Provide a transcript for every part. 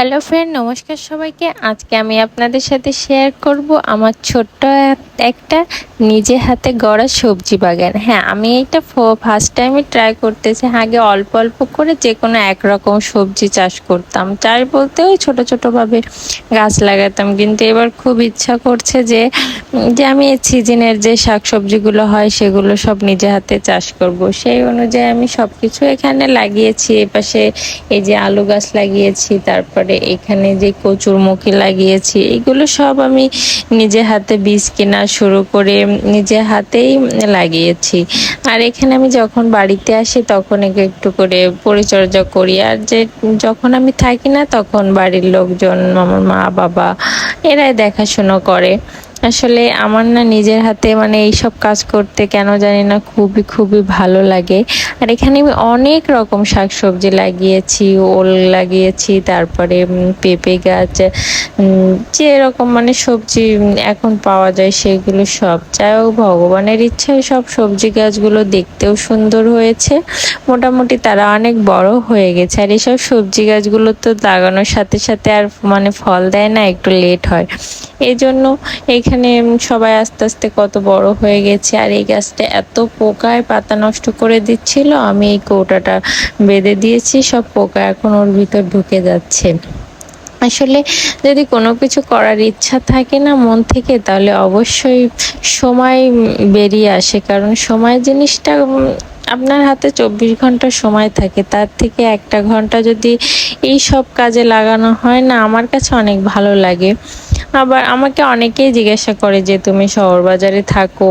Hello friend নমস্কার সবাইকে। আজকে আমি আপনাদের সাথে শেয়ার করব আমার ছোট্ট একটা নিজে হাতে গড়া সবজি বাগান। হ্যাঁ আমি এটা ফার্স্ট টাইমে ট্রাই করতেছি। আগে অল্প অল্প করে যে কোনো একরকম সবজি চাষ করতাম। চাষ বলতে ওই ছোটো ছোটোভাবে গাছ লাগাতাম। কিন্তু এবার খুব ইচ্ছা করছে যে যে আমি সিজনের যে শাক সবজিগুলো হয়, সেগুলো সব নিজে হাতে চাষ করব। সেই অনুযায়ী আমি সব কিছু এখানে লাগিয়েছি। এপাশে এই যে আলু গাছ লাগিয়েছি, তারপরে এখানে যে কচুরমুখী লাগিয়েছি, এগুলো সব আমি নিজে হাতে বীজ কেনা শুরু করে নিজে হাতেই লাগিয়েছি। আর এখানে আমি যখন বাড়িতে আসি তখন একে একটু করে পরিচর্যা করি। আর যে যখন আমি থাকি না তখন বাড়ির লোকজন, আমার মা বাবা এরাই দেখাশুনো করে। আসলে আমার না নিজের হাতে মানে এইসব কাজ করতে কেন জানি না খুবই খুবই ভালো লাগে। আর এখানে আমি অনেক রকম শাকসবজি লাগিয়েছি, ওল লাগিয়েছি, তারপরে পেঁপে গাছ যে এরকম মানে সবজি এখন পাওয়া যায় সেগুলো সব। যাই হোক, ভগবানের ইচ্ছায় সব সবজি গাছগুলো দেখতেও সুন্দর হয়েছে। মোটামুটি তারা অনেক বড় হয়ে গেছে। আর এসব সবজি গাছগুলো তো লাগানোর সাথে সাথে আর মানে ফল দেয় না, একটু লেট হয়। এই জন্য এখানে সবাই আস্তে আস্তে কত বড় হয়ে গেছে, আর এই গাছটা এত পোকায় পাতা নষ্ট করে দিচ্ছিল, আমি এই কৌটাটা বেঁধে দিয়েছি, সব পোকা এখন ওর ভিতর ঢুকে যাচ্ছে। আসলে যদি কোনো কিছু করার ইচ্ছা থাকে না মন থেকে, তাহলে অবশ্যই সময় বেরিয়ে আসে, কারণ সময় জিনিসটা আপনার হাতে চব্বিশ ঘণ্টা সময় থাকে, তার থেকে একটা ঘণ্টা যদি এই সব কাজে লাগানো হয় না, আমার কাছে অনেক ভালো লাগে। আবার আমাকে অনেকেই জিজ্ঞাসা করে যে তুমি শহর বাজারে থাকো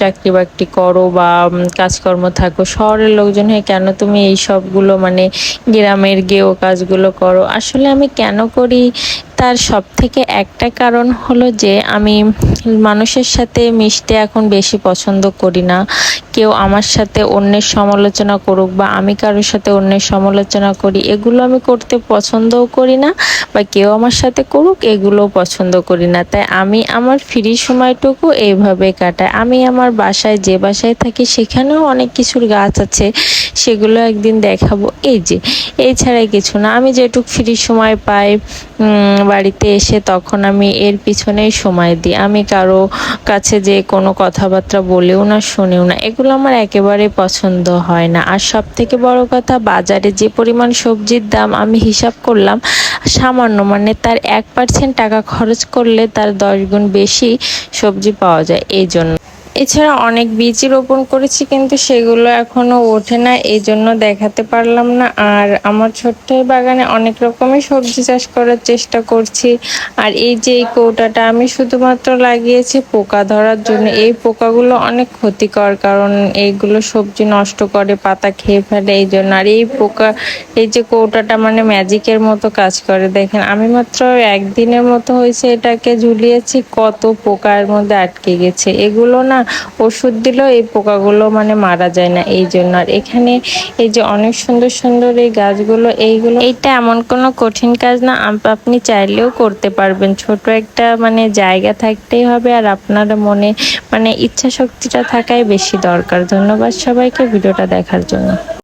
চাকরি বাকরি করো বা কাজকর্ম থাকো। শহরের লোকজন হয়ে কেন তুমি এই সবগুলো মানে গ্রামের গেও কাজগুলো করো? আসলে আমি কেন করি? তার সব থেকে একটা কারণ হলো যে আমি মানুষের সাথে মিশতে এখন বেশি পছন্দ করি না। কেউ আমার সাথে অন্যের সমালোচনা করুক বা আমি কারোর সাথে অন্যের সমালোচনা করি, এগুলো আমি করতে পছন্দও করি না বা কেউ আমার সাথে করুক, এগুলোও পছন্দ করি না। তাই আমি আমার ফ্রি সময়টুকু এইভাবে কাটাই। আমি আমার বাসায় যে বাসায় থাকি সেখানেও অনেক কিছুর গাছ আছে, সেগুলো একদিন দেখাবো। এই যে, এছাড়া কিছু না। আমি যেটুক ফ্রি সময় পাই বাড়িতে এসে তখন আমি এর পিছনেই সময় দিই। আমি কারও কাছে যে কোনো কথাবার্তা বলেও না, শুনেও না। এগুলো আমার একেবারে পছন্দ হয় না। আর সব থেকে বড় কথা, বাজারে যে পরিমাণ সবজির দাম আমি হিসাব করলাম, সামান্য মানে তার এক পার্সেন্ট টাকা খরচ করলে তার দশ গুণ বেশি সবজি পাওয়া যায়। এই জন্য এছাড়া অনেক বীজই রোপণ করেছি, কিন্তু সেগুলো এখনও ওঠে না এই জন্য দেখাতে পারলাম না। আর আমার ছোট্ট বাগানে অনেক রকমের সবজি চাষ করার চেষ্টা করছি। আর এই যে এই কৌটাটা আমি শুধুমাত্র লাগিয়েছি পোকা ধরার জন্য, এই পোকাগুলো অনেক ক্ষতিকর, কারণ এইগুলো সবজি নষ্ট করে, পাতা খেয়ে ফেলে এই জন্য। আর এই পোকা, এই যে কৌটাটা মানে ম্যাজিকের মতো কাজ করে, দেখেন, আমি মাত্র একদিনের মতো হয়েছে এটাকে ঝুলিয়েছি, কত পোকার মধ্যে আটকে গেছে। এগুলো না ওষুধ দিলেও এই পোকাগুলো মানে মারা যায় না, এই জন্য। আর এখানে এই যে অনেক সুন্দর সুন্দর এই গাছগুলো, এইগুলো এইটা এমন কোনো কঠিন কাজ না আপনি চাইলেও করতে পারবেন। ছোট একটা মানে জায়গা থাকতেই হবে আর আপনার মনে মানে ইচ্ছা শক্তিটা থাকাই বেশি দরকার। ধন্যবাদ সবাইকে ভিডিওটা দেখার জন্য।